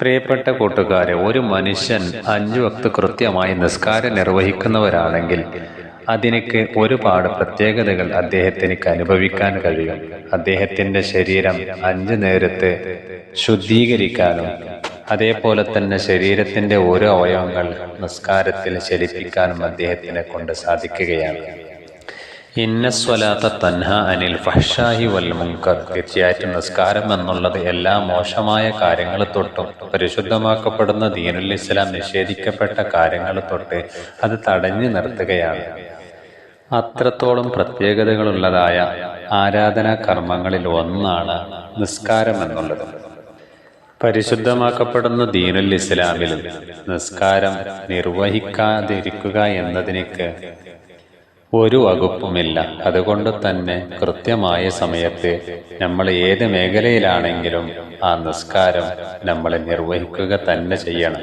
പ്രിയപ്പെട്ട കൂട്ടുകാരെ ഒരു മനുഷ്യൻ അഞ്ചു വക്ത് കൃത്യമായി നിസ്കാരം നിർവഹിക്കുന്നവരാണെങ്കിൽ അതിനേക്ക് ഒരുപാട് പ്രത്യേകതകൾ അദ്ദേഹത്തിന് അനുഭവിക്കാൻ കഴിയും. അദ്ദേഹത്തിന്റെ ശരീരം അഞ്ചു നേരത്തെ ശുദ്ധീകരിക്കാനും അതേപോലെ തന്നെ ശരീരത്തിന്റെ ഓരോ അവയവങ്ങൾ നിസ്കാരത്തിൽ ചലിപ്പിക്കാനും അദ്ദേഹത്തിനെ കൊണ്ട് സാധിക്കുകയാണ്. തൻഹ അനിൽ വൽ മുങ്കർ തീർച്ചയായിട്ടും നിസ്കാരം എന്നുള്ളത് എല്ലാ മോശമായ കാര്യങ്ങൾ തൊട്ടും പരിശുദ്ധമാക്കപ്പെടുന്ന ദീനുൽ ഇസ്ലാം നിഷേധിക്കപ്പെട്ട കാര്യങ്ങൾ തൊട്ട് അത് തടഞ്ഞു നിർത്തുകയാണ്. അത്രത്തോളം പ്രത്യേകതകളുള്ളതായ ആരാധനാ കർമ്മങ്ങളിൽ ഒന്നാണ് നിസ്കാരം എന്നുള്ളത്. പരിശുദ്ധമാക്കപ്പെടുന്ന ദീനുൽ ഇസ്ലാമിൽ നിസ്കാരം നിർവഹിക്കാതിരിക്കുക എന്നതിനേക്ക് ഒരു വകുപ്പുമില്ല. അതുകൊണ്ട് തന്നെ കൃത്യമായ സമയത്ത് നമ്മൾ ഏത് മേഖലയിലാണെങ്കിലും ആ നിസ്കാരം നമ്മൾ നിർവഹിക്കുക തന്നെ ചെയ്യണം.